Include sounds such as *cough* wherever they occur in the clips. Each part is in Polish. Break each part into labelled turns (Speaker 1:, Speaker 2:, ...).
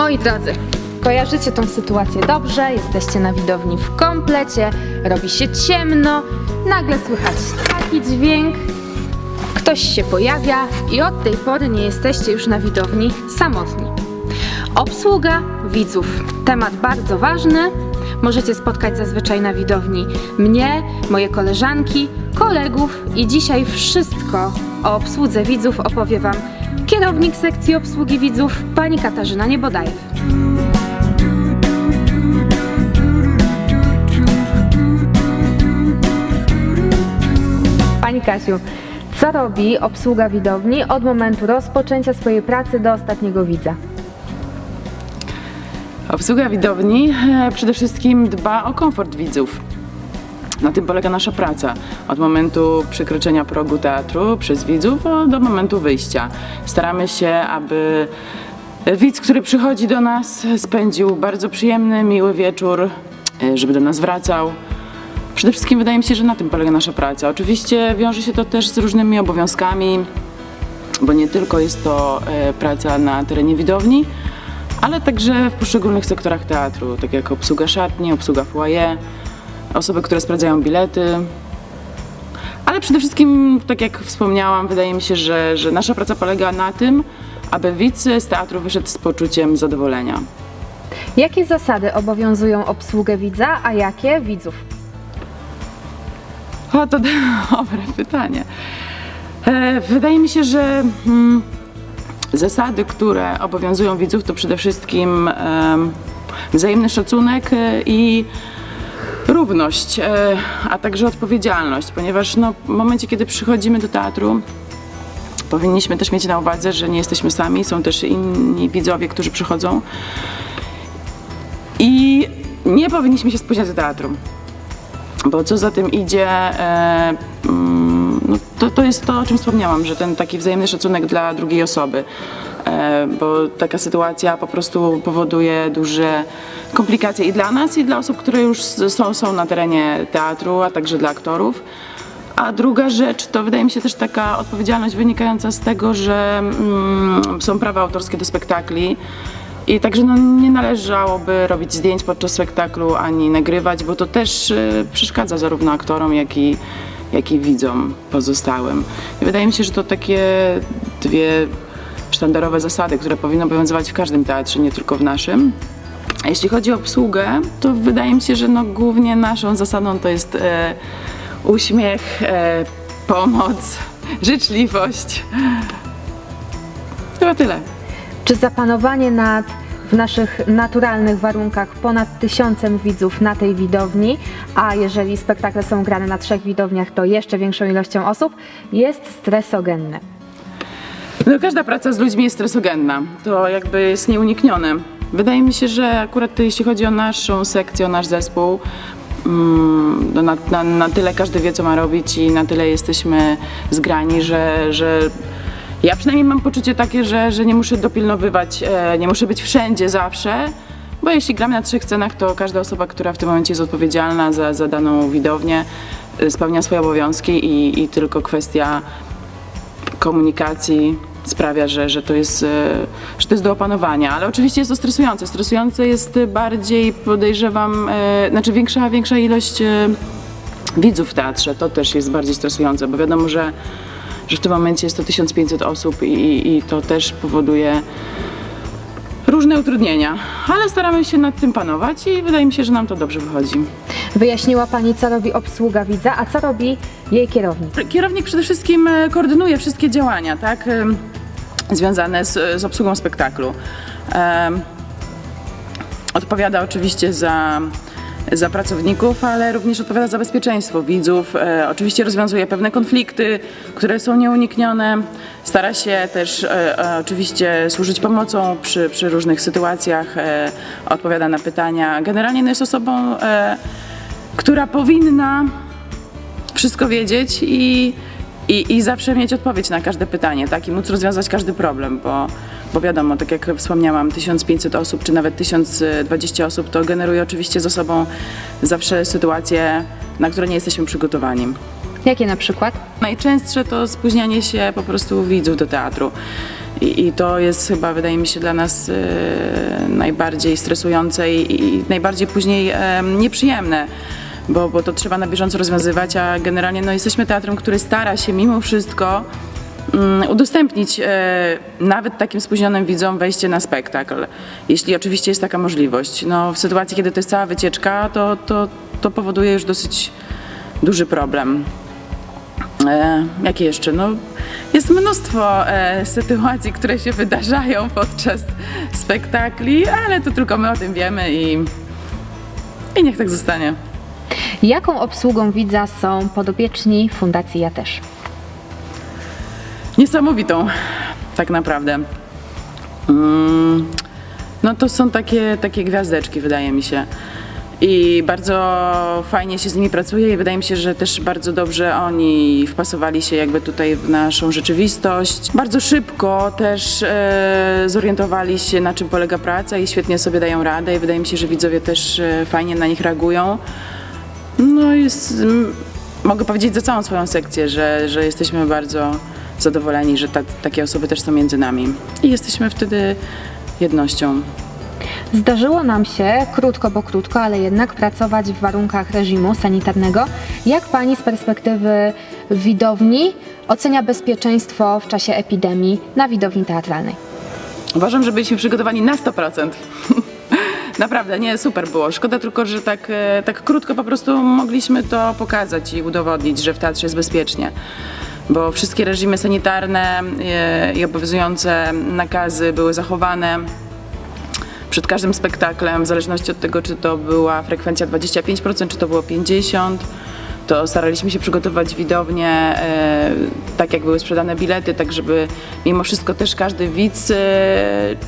Speaker 1: Moi drodzy, kojarzycie tą sytuację dobrze, jesteście na widowni w komplecie, robi się ciemno, nagle słychać taki dźwięk, ktoś się pojawia i od tej pory nie jesteście już na widowni samotni. Obsługa widzów. Temat bardzo ważny. Możecie spotkać zazwyczaj na widowni mnie, moje koleżanki, kolegów i dzisiaj wszystko o obsłudze widzów opowie Wam kierownik sekcji obsługi widzów, pani Katarzyna Niebodajew. Pani Kasiu, co robi obsługa widowni od momentu rozpoczęcia swojej pracy do ostatniego widza?
Speaker 2: Obsługa widowni e, przede wszystkim dba o komfort widzów. Na tym polega nasza praca. Od momentu przekroczenia progu teatru przez widzów do momentu wyjścia. Staramy się, aby widz, który przychodzi do nas, spędził bardzo przyjemny, miły wieczór, e, żeby do nas wracał. Przede wszystkim wydaje mi się, że na tym polega nasza praca. Oczywiście wiąże się to też z różnymi obowiązkami, bo nie tylko jest to e, praca na terenie widowni, ale także w poszczególnych sektorach teatru, tak jak obsługa szatni, obsługa foyer, osoby, które sprawdzają bilety. Ale przede wszystkim, tak jak wspomniałam, wydaje mi się, że, że nasza praca polega na tym, aby widz z teatru wyszedł z poczuciem zadowolenia.
Speaker 1: Jakie zasady obowiązują obsługę widza, a jakie widzów?
Speaker 2: O, to *laughs* dobre pytanie. E, wydaje mi się, że mm, zasady, które obowiązują widzów, to przede wszystkim em, wzajemny szacunek e, i równość, e, a także odpowiedzialność, ponieważ no, w momencie, kiedy przychodzimy do teatru, powinniśmy też mieć na uwadze, że nie jesteśmy sami, są też inni widzowie, którzy przychodzą i nie powinniśmy się spóźniać do teatru. Bo co za tym idzie, e, mm, no to, to jest to, o czym wspomniałam, że ten taki wzajemny szacunek dla drugiej osoby. E, bo taka sytuacja po prostu powoduje duże komplikacje i dla nas, i dla osób, które już są, są na terenie teatru, a także dla aktorów. A druga rzecz to wydaje mi się też taka odpowiedzialność wynikająca z tego, że mm, są prawa autorskie do spektakli. I także no, nie należałoby robić zdjęć podczas spektaklu ani nagrywać, bo to też y, przeszkadza zarówno aktorom, jak i, jak i widzom pozostałym. I wydaje mi się, że to takie dwie sztandarowe zasady, które powinny obowiązywać w każdym teatrze, nie tylko w naszym. A jeśli chodzi o obsługę, to wydaje mi się, że no, głównie naszą zasadą to jest e, uśmiech, e, pomoc, *laughs* życzliwość. Chyba tyle.
Speaker 1: Czy zapanowanie nad w naszych naturalnych warunkach ponad tysiącem widzów na tej widowni, a jeżeli spektakle są grane na trzech widowniach, to jeszcze większą ilością osób, jest stresogenne?
Speaker 2: No, każda praca z ludźmi jest stresogenna. To jakby jest nieuniknione. Wydaje mi się, że akurat jeśli chodzi o naszą sekcję, o nasz zespół, mm, na, na, na tyle każdy wie, co ma robić i na tyle jesteśmy zgrani, że, że ja przynajmniej mam poczucie takie, że, że nie muszę dopilnowywać, e, nie muszę być wszędzie zawsze, bo jeśli gramy na trzech scenach, to każda osoba, która w tym momencie jest odpowiedzialna za, za daną widownię, e, spełnia swoje obowiązki i, i tylko kwestia komunikacji sprawia, że, że, to jest, e, że to jest do opanowania, ale oczywiście jest to stresujące. Stresujące jest bardziej, podejrzewam, e, znaczy większa, większa ilość e, widzów w teatrze, to też jest bardziej stresujące, bo wiadomo, że, że w tym momencie jest to 1500 osób i, i to też powoduje różne utrudnienia, ale staramy się nad tym panować i wydaje mi się, że nam to dobrze wychodzi.
Speaker 1: Wyjaśniła Pani, co robi obsługa widza, a co robi jej kierownik.
Speaker 2: Kierownik przede wszystkim e, koordynuje wszystkie działania, tak, związane z, z obsługą spektaklu. Odpowiada oczywiście za, za pracowników, ale również odpowiada za bezpieczeństwo widzów. E, oczywiście rozwiązuje pewne konflikty, które są nieuniknione. Stara się też e, e, oczywiście służyć pomocą przy, przy różnych sytuacjach, odpowiada na pytania. Generalnie no jest osobą, która powinna wszystko wiedzieć i, i, i zawsze mieć odpowiedź na każde pytanie, tak? I móc rozwiązać każdy problem, bo, bo wiadomo, tak jak wspomniałam, 1500 osób czy nawet 1020 osób to generuje oczywiście ze sobą zawsze sytuacje, na które nie jesteśmy przygotowani.
Speaker 1: Jakie na przykład?
Speaker 2: Najczęstsze to spóźnianie się po prostu widzów do teatru. I, I to jest chyba, wydaje mi się, dla nas e, najbardziej stresujące i, i najbardziej później e, nieprzyjemne, bo, bo to trzeba na bieżąco rozwiązywać, a generalnie no, jesteśmy teatrem, który stara się mimo wszystko udostępnić e, nawet takim spóźnionym widzom wejście na spektakl, jeśli oczywiście jest taka możliwość. No, w sytuacji, kiedy to jest cała wycieczka, to, to, to powoduje już dosyć duży problem. E, jakie jeszcze? No, jest mnóstwo e, sytuacji, które się wydarzają podczas spektakli, ale to tylko my o tym wiemy i, i niech tak zostanie.
Speaker 1: Jaką obsługą widza są podopieczni Fundacji Ja też?
Speaker 2: Niesamowitą, tak naprawdę. Mm, no to są takie, takie gwiazdeczki, wydaje mi się. I bardzo fajnie się z nimi pracuje i wydaje mi się, że też bardzo dobrze oni wpasowali się jakby tutaj w naszą rzeczywistość. Bardzo szybko też e, zorientowali się na czym polega praca i świetnie sobie dają radę i wydaje mi się, że widzowie też e, fajnie na nich reagują. No jest, mogę powiedzieć za całą swoją sekcję, że, że jesteśmy bardzo zadowoleni, że ta, takie osoby też są między nami. I jesteśmy wtedy jednością.
Speaker 1: Zdarzyło nam się, krótko bo krótko, ale jednak pracować w warunkach reżimu sanitarnego. Jak Pani z perspektywy widowni ocenia bezpieczeństwo w czasie epidemii na widowni teatralnej?
Speaker 2: Uważam, że byliśmy przygotowani na 100%. *laughs* Naprawdę, nie, super było. Szkoda tylko, że tak, e, tak krótko po prostu mogliśmy to pokazać i udowodnić, że w teatrze jest bezpiecznie. Bo wszystkie reżimy sanitarne e, i obowiązujące nakazy były zachowane przed każdym spektaklem, w zależności od tego, czy to była frekwencja 25%, czy to było 50%, to staraliśmy się przygotować widownię e, tak, jak były sprzedane bilety, tak żeby mimo wszystko też każdy widz e,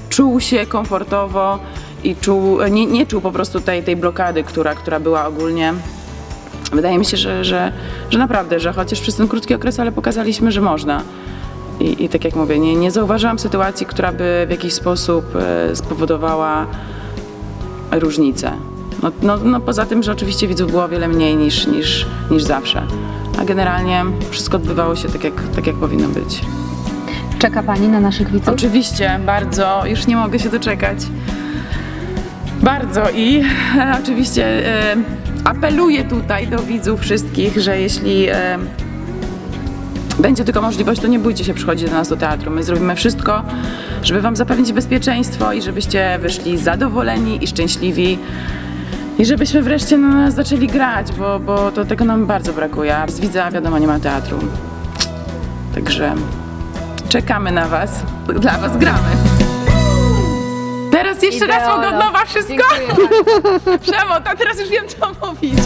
Speaker 2: czuł się komfortowo i czuł, nie, nie czuł po prostu tej, tej blokady, która, która była ogólnie. Wydaje mi się, że, że, że naprawdę, że chociaż przez ten krótki okres, ale pokazaliśmy, że można. I, I tak jak mówię, nie, nie zauważyłam sytuacji, która by w jakiś sposób e, spowodowała różnicę. No, no, no poza tym, że oczywiście widzów było o wiele mniej niż, niż, niż zawsze. A generalnie wszystko odbywało się tak jak, tak, jak powinno być.
Speaker 1: Czeka Pani na naszych widzów?
Speaker 2: Oczywiście, bardzo, już nie mogę się doczekać. Bardzo i e, *laughs* oczywiście e, apeluję tutaj do widzów wszystkich, że jeśli e, będzie tylko możliwość, to nie bójcie się przychodzić do nas do teatru. My zrobimy wszystko, żeby Wam zapewnić bezpieczeństwo i żebyście wyszli zadowoleni i szczęśliwi. I żebyśmy wreszcie na nas zaczęli grać, bo, bo to tego nam bardzo brakuje. Z widza wiadomo nie ma teatru. Także czekamy na Was. Dla Was gramy. Teraz jeszcze raz
Speaker 1: Ideolo.
Speaker 2: mogę od nowa wszystko?
Speaker 1: Dziękuję *laughs* bardzo.
Speaker 2: Przemot, a teraz już wiem co mówić.